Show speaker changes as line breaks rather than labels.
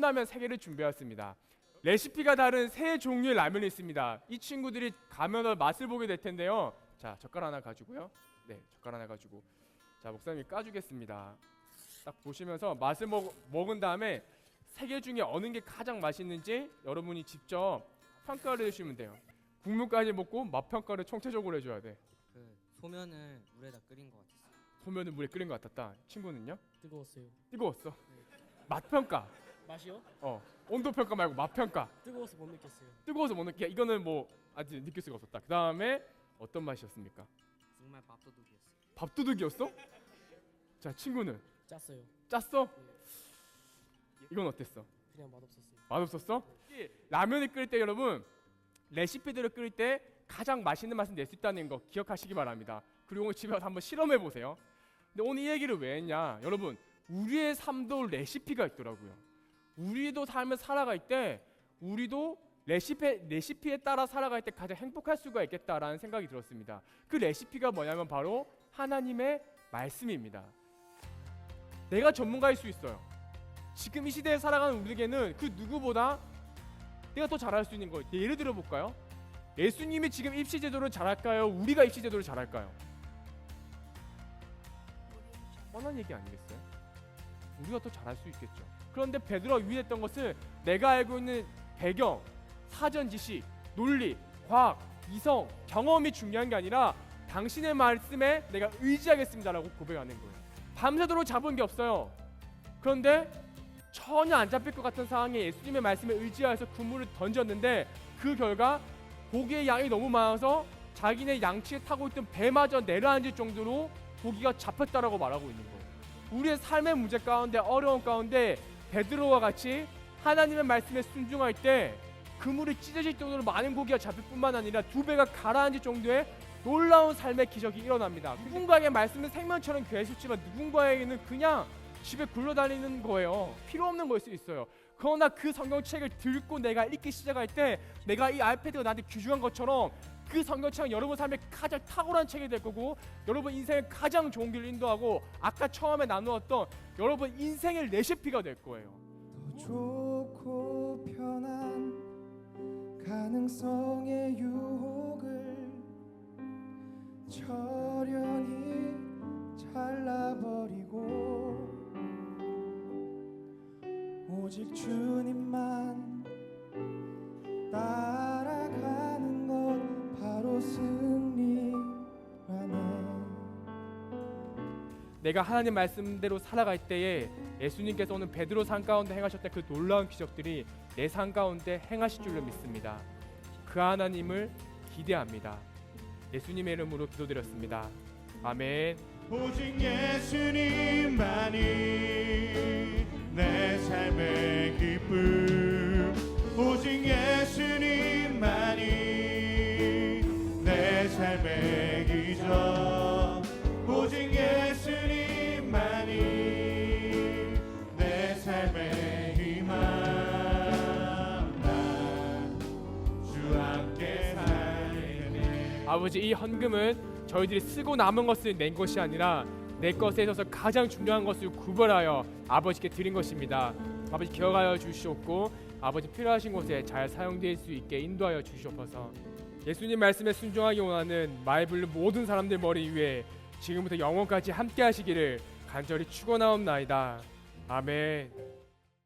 컵라면 3개를 준비했습니다. 레시피가 다른 세 종류의 라면이 있습니다. 이 친구들이 가면 맛을 보게 될 텐데요. 자, 젓갈 하나 가지고요. 네, 젓갈 하나 가지고 자, 목사님이 까주겠습니다. 딱 보시면서 맛을 먹, 먹은 다음에 세 개 중에 어느 게 가장 맛있는지 여러분이 직접 평가를 해주시면 돼요. 국물까지 먹고 맛 평가를 총체적으로 해줘야 돼.
그 소면을 물에다 끓인 것 같았어요.
소면을 물에 끓인 것 같았다. 친구는요?
뜨거웠어요.
뜨거웠어. 맛 평가.
맛이요?
어, 온도 평가 말고 맛 평가.
뜨거워서 못 느꼈어요.
뜨거워서 못 느끼. 이거는 뭐 아직 느낄 수가 없었다. 그 다음에 어떤 맛이었습니까?
정말 밥도둑이었어요.
밥도둑이었어? 자, 친구는
짰어요.
짰어? 이건 어땠어?
그냥 맛없었어요.
맛없었어? 이 라면을 끓일 때 여러분 레시피들을 끓일 때 가장 맛있는 맛을 낼 수 있다는 거 기억하시기 바랍니다. 그리고 오늘 집에 가서 한번 실험해 보세요. 근데 오늘 이 얘기를 왜 했냐? 여러분 우리의 삶도 레시피가 있더라고요. 우리도 삶을 살아갈 때 우리도 레시피 레시피에 따라 살아갈 때 가장 행복할 수가 있겠다라는 생각이 들었습니다. 그 레시피가 뭐냐면 바로 하나님의 말씀입니다. 내가 전문가일 수 있어요. 지금 이 시대에 살아가는 우리에게는 그 누구보다 내가 더 잘할 수 있는 거예요. 예를 들어 볼까요? 예수님이 지금 입시 제도를 잘할까요? 우리가 입시 제도를 잘할까요? 뻔한 얘기 아니겠어요? 우리가 더 잘할 수 있겠죠. 그런데 베드로가 유의했던 것은 내가 알고 있는 배경, 사전 지식, 논리, 과학, 이성, 경험이 중요한 게 아니라 당신의 말씀에 내가 의지하겠습니다라고 고백하는 거예요. 밤새도록 잡은 게 없어요. 그런데 전혀 안 잡힐 것 같은 상황에 예수님의 말씀에 의지하여서 그물을 던졌는데 그 결과 고기의 양이 너무 많아서 자기네 양치에 타고 있던 배마저 내려앉을 정도로 고기가 잡혔다라고 말하고 있는 거예요. 우리의 삶의 문제 가운데 어려운 가운데 베드로와 같이 하나님의 말씀에 순종할 때 그물이 찢어질 정도로 많은 고기가 잡힐 뿐만 아니라 두 배가 가라앉을 정도의 놀라운 삶의 기적이 일어납니다. 누군가에게 말씀은 생명처럼 괴수지만 누군가에게는 그냥 집에 굴러다니는 거예요. 필요 없는 거일 수 있어요. 그러나 그 성경책을 들고 내가 읽기 시작할 때 내가 이 아이패드가 나한테 귀중한 것처럼 그 성경책은 여러분 삶의 가장 탁월한 책이 될 거고 여러분 인생의 가장 좋은 길을 인도하고 아까 처음에 나누었던 여러분 인생의 레시피가 될 거예요.
더 좋고 편한 가능성의 유혹을 철연히 잘라버리고 오직 주님만 따
내가 하나님 말씀대로 살아갈 때에 예수님께서 오늘 베드로 산 가운데 행하셨던 그 놀라운 기적들이 내산 가운데 행하실 줄로 믿습니다. 그 하나님을 기대합니다. 예수님의 이름으로 기도드렸습니다. 아멘.
오직 예수님만이 내 삶의 기쁨 오직 예
아버지 이 헌금은 저희들이 쓰고 남은 것을 낸 것이 아니라 내 것에 있어서 가장 중요한 것을 구별하여 아버지께 드린 것입니다. 아버지 기억하여 주시옵고 아버지 필요하신 곳에 잘 사용될 수 있게 인도하여 주시옵소서. 예수님 말씀에 순종하기 원하는 마이블루 모든 사람들 머리 위에 지금부터 영원까지 함께 하시기를 간절히 축원하옵나이다. 아멘.